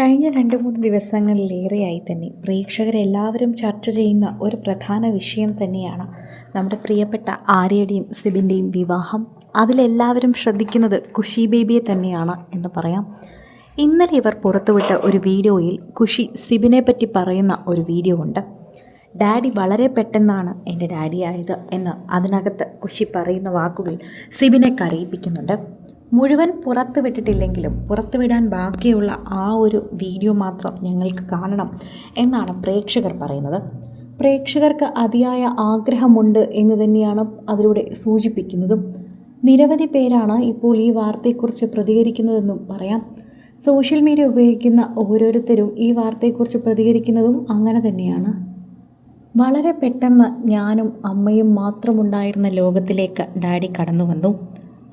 കഴിഞ്ഞ രണ്ട് മൂന്ന് ദിവസങ്ങളിലേറെയായി തന്നെ. പ്രേക്ഷകരെല്ലാവരും ചർച്ച ചെയ്യുന്ന ഒരു പ്രധാന വിഷയം തന്നെയാണ് നമ്മുടെ പ്രിയപ്പെട്ട ആര്യയുടെയും സിബിന്റെയും വിവാഹം. അതിലെല്ലാവരും ശ്രദ്ധിക്കുന്നത് കുഷി ബേബിയെ തന്നെയാണ് എന്ന് പറയാം. ഇന്നലെ ഇവർ പുറത്തുവിട്ട ഒരു വീഡിയോയിൽ കുഷി സിബിനെ പറ്റി പറയുന്ന ഒരു വീഡിയോ ഉണ്ട്. ഡാഡി വളരെ പെട്ടെന്നാണ് എന്റെ ഡാഡിയായത് എന്ന് അതിനകത്ത് കുഷി പറയുന്ന വാക്കുകൾ സിബിനെ കരയിപ്പിക്കുന്നുണ്ട്. മുഴുവൻ പുറത്ത് വിട്ടിട്ടില്ലെങ്കിലും പുറത്ത് വിടാൻ ബാക്കിയുള്ള ആ ഒരു വീഡിയോ മാത്രം ഞങ്ങൾക്ക് കാണണം എന്നാണ് പ്രേക്ഷകർ പറയുന്നത്. പ്രേക്ഷകർക്ക് അതിയായ ആഗ്രഹമുണ്ട് എന്ന് തന്നെയാണ് അതിലൂടെ സൂചിപ്പിക്കുന്നതും. നിരവധി പേരാണ് ഇപ്പോൾ ഈ വാർത്തയെക്കുറിച്ച് പ്രതികരിക്കുന്നതെന്നും പറയാം. സോഷ്യൽ മീഡിയ ഉപയോഗിക്കുന്ന ഓരോരുത്തരും ഈ വാർത്തയെക്കുറിച്ച് പ്രതികരിക്കുന്നതും അങ്ങനെ തന്നെയാണ്. വളരെ പെട്ടെന്ന് ഞാനും അമ്മയും മാത്രമുണ്ടായിരുന്ന ലോകത്തിലേക്ക് ഡാഡി കടന്നു വന്നു.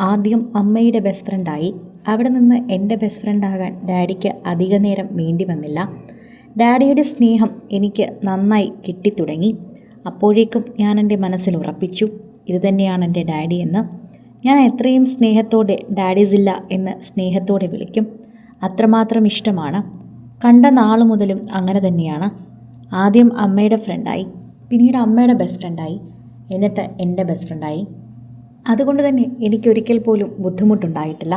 ആദ്യം അമ്മയുടെ ബെസ്റ്റ് ഫ്രണ്ടായി അവിടെ നിന്ന് എന്റെ ബെസ്റ്റ് ഫ്രണ്ടാകാൻ ഡാഡിക്ക് അധിക നേരം വേണ്ടി വന്നില്ല. ഡാഡിയുടെ സ്നേഹം എനിക്ക് നന്നായി കിട്ടിത്തുടങ്ങി. അപ്പോഴേക്കും ഞാൻ എന്റെ മനസ്സിൽ ഉറപ്പിച്ചു ഇതുതന്നെയാണ് എന്റെ ഡാഡി എന്ന്. ഞാൻ എത്രയും സ്നേഹത്തോടെ ഡാഡീസില്ല എന്ന് സ്നേഹത്തോടെ വിളിക്കും. അത്രമാത്രം ഇഷ്ടമാണ്. കണ്ട നാൾ മുതലും അങ്ങനെ തന്നെയാണ്. ആദ്യം അമ്മയുടെ ഫ്രണ്ടായി പിന്നീട് അമ്മയുടെ ബെസ്റ്റ് ഫ്രണ്ടായി എന്നിട്ട് എന്റെ ബെസ്റ്റ് ഫ്രണ്ടായി അതുകൊണ്ട് തന്നെ എനിക്കൊരിക്കൽ പോലും ബുദ്ധിമുട്ടുണ്ടായിട്ടില്ല.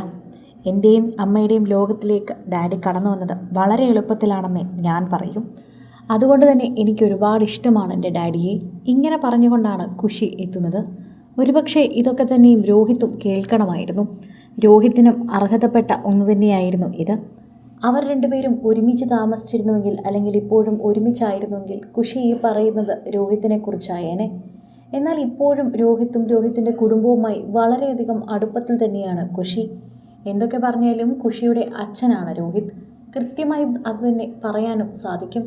എന്റെയും അമ്മയുടെയും ലോകത്തിലേക്ക് ഡാഡി കടന്നു വന്നത് വളരെ എളുപ്പത്തിലാണെന്ന് ഞാൻ പറയും. അതുകൊണ്ട് തന്നെ എനിക്ക് ഒരുപാട് ഇഷ്ടമാണ് എന്റെ ഡാഡിയെ. ഇങ്ങനെ പറഞ്ഞുകൊണ്ടാണ് ഖുഷി എത്തുന്നത്. ഒരുപക്ഷെ ഇതൊക്കെ തന്നെയും രോഹിത്തും കേൾക്കണമായിരുന്നു. രോഹിത്തിനും അർഹതപ്പെട്ട ഒന്ന് തന്നെയായിരുന്നു ഇത്. അവർ രണ്ടുപേരും ഒരുമിച്ച് താമസിച്ചിരുന്നുവെങ്കിൽ അല്ലെങ്കിൽ ഇപ്പോഴും ഒരുമിച്ചായിരുന്നുവെങ്കിൽ ഖുഷി ഈ പറയുന്നത് രോഹിത്തിനെ കുറിച്ചായേനെ എന്നാൽ ഇപ്പോഴും രോഹിത്തും രോഹിത്തിന്റെ കുടുംബവുമായി വളരെയധികം അടുപ്പത്തിൽ തന്നെയാണ് കുഷി എന്തൊക്കെ പറഞ്ഞാലും കുഷിയുടെ അച്ഛനാണ് രോഹിത്. കൃത്യമായി അത് തന്നെ പറയാനും സാധിക്കും.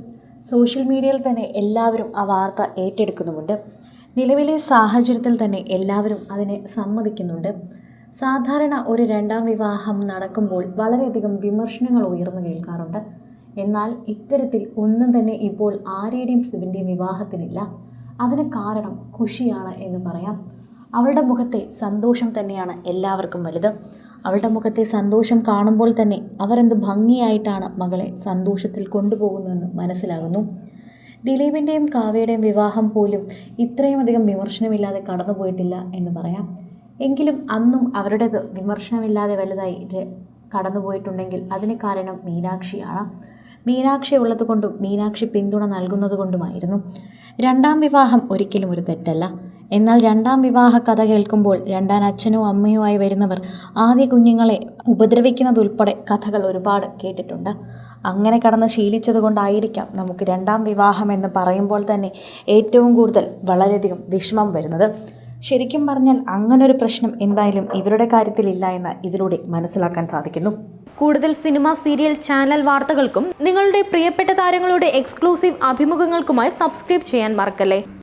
സോഷ്യൽ മീഡിയയിൽ തന്നെ എല്ലാവരും ആ വാർത്ത ഏറ്റെടുക്കുന്നുമുണ്ട്. നിലവിലെ സാഹചര്യത്തിൽ തന്നെ എല്ലാവരും അതിനെ സമ്മതിക്കുന്നുണ്ട്. സാധാരണ ഒരു രണ്ടാം വിവാഹം നടക്കുമ്പോൾ വളരെയധികം വിമർശനങ്ങൾ ഉയർന്നു കേൾക്കാറുണ്ട്. എന്നാൽ ഇത്തരത്തിൽ ഒന്നും തന്നെ ഇപ്പോൾ ആരുടെയും സിബിന്റെയും വിവാഹത്തിനില്ല. അതിന് കാരണം ഖുഷിയാണ് എന്ന് പറയാം. അവളുടെ മുഖത്തെ സന്തോഷം തന്നെയാണ് എല്ലാവർക്കും വലുത്. അവളുടെ മുഖത്തെ സന്തോഷം കാണുമ്പോൾ തന്നെ അവരെന്ത് ഭംഗിയായിട്ടാണ് മകളെ സന്തോഷത്തിൽ കൊണ്ടുപോകുന്നതെന്ന് മനസ്സിലാകുന്നു. ദിലീപിന്റെയും കാവ്യയുടെയും വിവാഹം പോലും ഇത്രയും അധികം വിമർശനമില്ലാതെ കടന്നുപോയിട്ടില്ല എന്ന് പറയാം. എങ്കിലും അന്നും അവരുടേത് വിമർശനമില്ലാതെ വലുതായി കടന്നുപോയിട്ടുണ്ടെങ്കിൽ അതിന് കാരണം മീനാക്ഷിയാണ്. മീനാക്ഷി ഉള്ളതുകൊണ്ടും മീനാക്ഷി പിന്തുണ നൽകുന്നത് കൊണ്ടുമായിരുന്നു രണ്ടാം വിവാഹം ഒരിക്കലും ഒരു തെറ്റല്ല. എന്നാൽ രണ്ടാം വിവാഹ കഥ കേൾക്കുമ്പോൾ രണ്ടാം അച്ഛനോ അമ്മയോ ആയി വരുന്നവർ ആദ്യ കുഞ്ഞുങ്ങളെ ഉപദ്രവിക്കുന്നതുൾപ്പെടെ കഥകൾ ഒരുപാട് കേട്ടിട്ടുണ്ട്. അങ്ങനെ കടന്ന് ശീലിച്ചത് കൊണ്ടായിരിക്കാം നമുക്ക് രണ്ടാം വിവാഹം എന്ന് പറയുമ്പോൾ തന്നെ ഏറ്റവും കൂടുതൽ വളരെയധികം വിഷമം വരുന്നത്. ശരിക്കും പറഞ്ഞാൽ അങ്ങനൊരു പ്രശ്നം എന്തായാലും ഇവരുടെ കാര്യത്തിലില്ല എന്ന് ഇതിലൂടെ മനസ്സിലാക്കാൻ സാധിക്കുന്നു. കൂടുതൽ സിനിമ സീരിയൽ ചാനൽ വാർത്തകൾക്കും നിങ്ങളുടെ പ്രിയപ്പെട്ട താരങ്ങളുടെ എക്സ്ക്ലൂസീവ് അഭിമുഖങ്ങൾക്കുമായി സബ്സ്ക്രൈബ് ചെയ്യാൻ മറക്കല്ലേ?